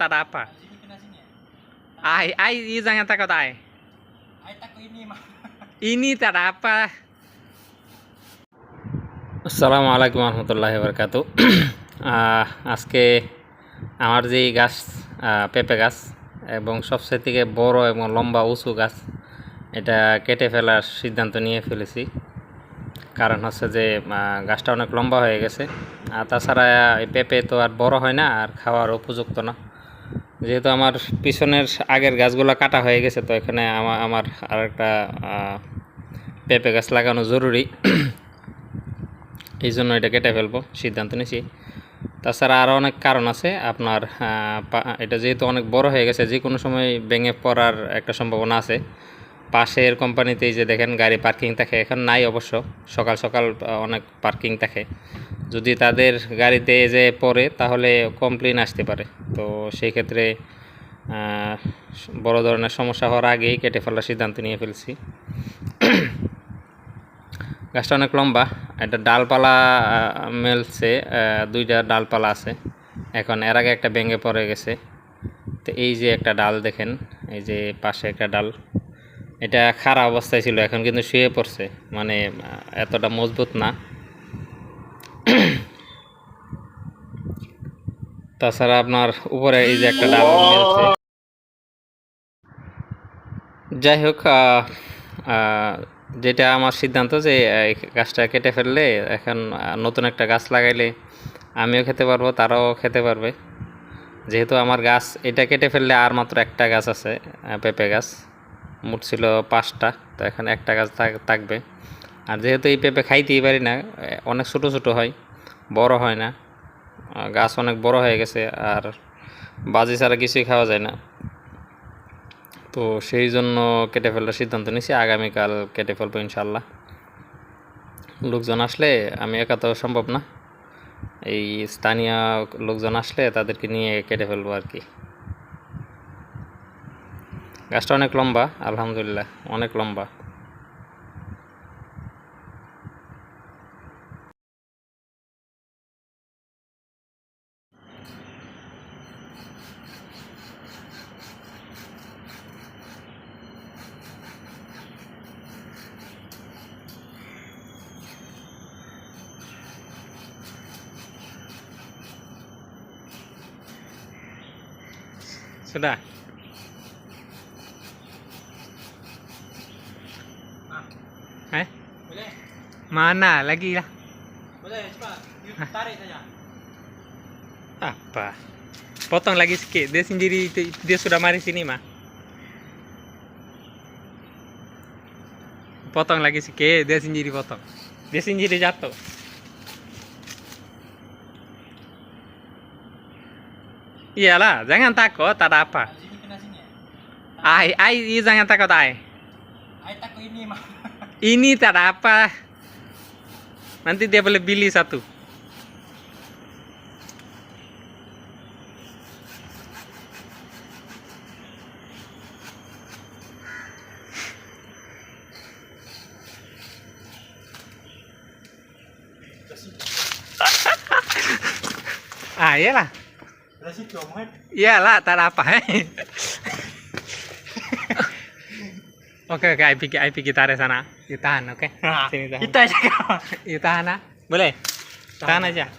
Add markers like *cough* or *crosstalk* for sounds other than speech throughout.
tak ada apa. Sini kena sini. Ai, ai, ini jangan takut ai. Ai takut ini mah. Ini tak ada apa. আসসালামু আলাইকুম রহমতুল্লাহ বরকাত আজকে আমার যে গাছ পেঁপে গাছ এবং সবচেয়ে থেকে বড় এবং লম্বা উঁচু গাছ এটা কেটে ফেলার সিদ্ধান্ত নিয়ে ফেলেছি কারণ হচ্ছে যে গাছটা অনেক লম্বা হয়ে গেছে আর তাছাড়া পেঁপে তো আর বড় হয় না আর খাওয়ার উপযুক্ত না যেহেতু আমার পিছনের আগের গাছগুলো কাটা হয়ে গেছে তো এখানে আমার আমার আরেকটা আহ, পেঁপে গাছ লাগানো জরুরি। এই জন্য এটা কেটে ফেলব সিদ্ধান্ত নিয়েছি তাছাড়া আরও অনেক কারণ আছে। আপনার এটা যেহেতু অনেক বড় হয়ে গেছে যে কোনো সময় ভেঙে পড়ার একটা সম্ভাবনা আছে। পাশের কোম্পানিতেই যে দেখেন গাড়ি পার্কিং থাকে এখন নাই অবশ্য। সকাল সকাল অনেক পার্কিং থাকে। যদি তাদের গাড়িতে যে পড়ে, তাহলে কমপ্লেন আসতে পারে। তো সেই ক্ষেত্রে বড় ধরনের সমস্যা হওয়ার আগেই কেটে ফেলার সিদ্ধান্ত নিয়ে ফেলছি। *clears throat* গাছটা অনেক লম্বা এটা ডালপালা মেলছে দুইটা ডালপালা আছে। এখন এর আগে একটা ভেঙে পড়ে গেছে। তো এই যে একটা ডাল দেখেন, এই যে পাশে একটা ডাল, এটা খারাপ অবস্থায় ছিল, এখন কিন্তু শুয়ে পড়ছে। মানে এতটা মজবুত না। তাছাড়া আপনার উপরে এই যে একটা ডাল মেলছে যাই হোক যেটা আমার সিদ্ধান্ত যে গাছটা কেটে ফেললে, এখন নতুন একটা গাছ লাগাইলে আমিও খেতে পারব, তারাও খেতে পারবে। যেহেতু আমার গাছ, এটা কেটে ফেললে আর মাত্র একটা গাছ আছে পেঁপে গাছ। মোট ছিল পাঁচটা, তো এখন একটা গাছ থাক- থাকবে। আর যেহেতু এই পেঁপে খাইতেই পারি না অনেক ছোটো ছোটো হয়, বড় হয় না। গাছ অনেক বড় হয়ে গেছে আর বাজি ছাড়া কিছুই খাওয়া যায় না। তো সেই জন্য কেটে ফেলার সিদ্ধান্ত নিয়েছি, আগামীকাল কেটে ফেলব ইনশাল্লাহ লোকজন আসলে আমি একা তো সম্ভব না। এই স্থানীয় লোকজন আসলে তাদেরকে নিয়ে কেটে ফেলব আর কি। গাছটা অনেক লম্বা, আলহামদুলিল্লাহ, অনেক লম্বা। Sudah. Eh? Boleh. Mana lagi lah? Boleh cepat. You tarik saja. Apa? Potong lagi sikit. Dia sendiri dia sudah mari sini mah. Potong lagi sikit, dia sendiri potong. Dia sendiri jatuh. Iyalah, jangan takut, tak ada apa. Sini. Ai, ai, jangan takut ai. Ai takut ini mah. *laughs* Ini tak ada apa. Nanti dia boleh beli satu. *laughs* Ah, iyalah ya lah tak apa. Eh. Oke, oke, IP, IP kita ada sana. Kita tahan, oke? Okay? Sini tahan. Kita aja. Kita tahan, ah. Boleh? Tahan aja.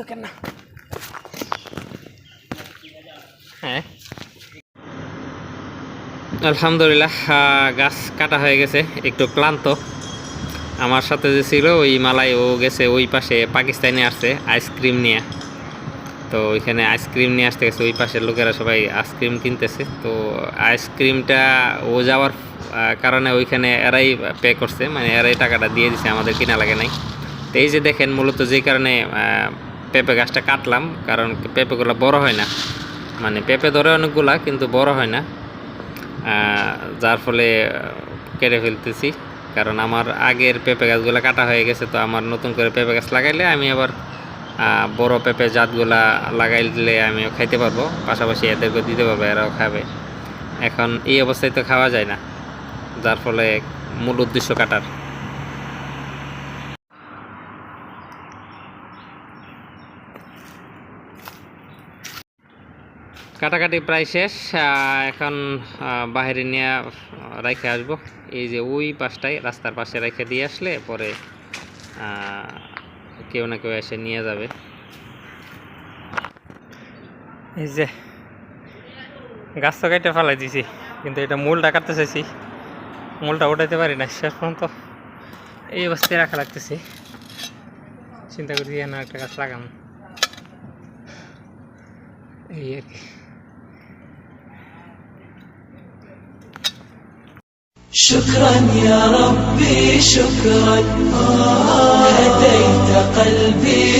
Itu karena. হ্যাঁ। আলহামদুলিল্লাহ গাছ কাটা হয়ে গেছে, একটু ক্লান্ত। আমার সাথে যে ছিল, ওই মালাই, ও গেছে ওই পাশে পাকিস্তানে আসছে, আইসক্রিম নিয়ে। তো ওইখানে আইসক্রিম নিয়ে আসতে গেছে, ওই পাশের লোকেরা সবাই আইসক্রিম কিনতেছে। তো আইসক্রিমটা ও যাওয়ার কারণে ওইখানে এরাই পে করছে মানে এরাই টাকাটা দিয়ে দিছে, আমাদের কিনা লাগে নাই। তো এই যে দেখেন, মূলত যে কারণে পেঁপে গাছটা কাটলাম, কারণ পেঁপেগুলো বড় হয় না। মানে পেঁপে ধরে অনেকগুলা, কিন্তু বড় হয় না। যার ফলে কেটে ফেলতেছি। কারণ আমার আগের পেঁপে গাছগুলো কাটা হয়ে গেছে, তো আমার নতুন করে পেঁপে গাছ লাগাইলে আমি আবার বড় পেঁপে জাতগুলা লাগাই দিলে আমিও খাইতে পারব। পাশাপাশি এদেরকে দিতে পারব, এরাও খাবে। এখন এই অবস্থায় তো খাওয়া যায় না, যার ফলে মূল উদ্দেশ্য কাটার। কাটাকাটি প্রায় শেষ এখন বাইরে নিয়ে রেখে আসব। এই যে ওই পাশটায় রাস্তার পাশে রেখে দিয়ে আসলে পরে কেউ না কেউ এসে নিয়ে যাবে। এই যে, গাছ তো কেটে ফেলাই দিছি, কিন্তু এটা মূলটা কাটতে চাইছি। মূলটা উঠাইতে পারি না, শেষ পর্যন্ত এই অবস্থায় রাখা লাগতেছে। চিন্তা করি না একটা গাছ লাগাম। এই আর কি। شكرا يا ربي شكرا. هديت قلبي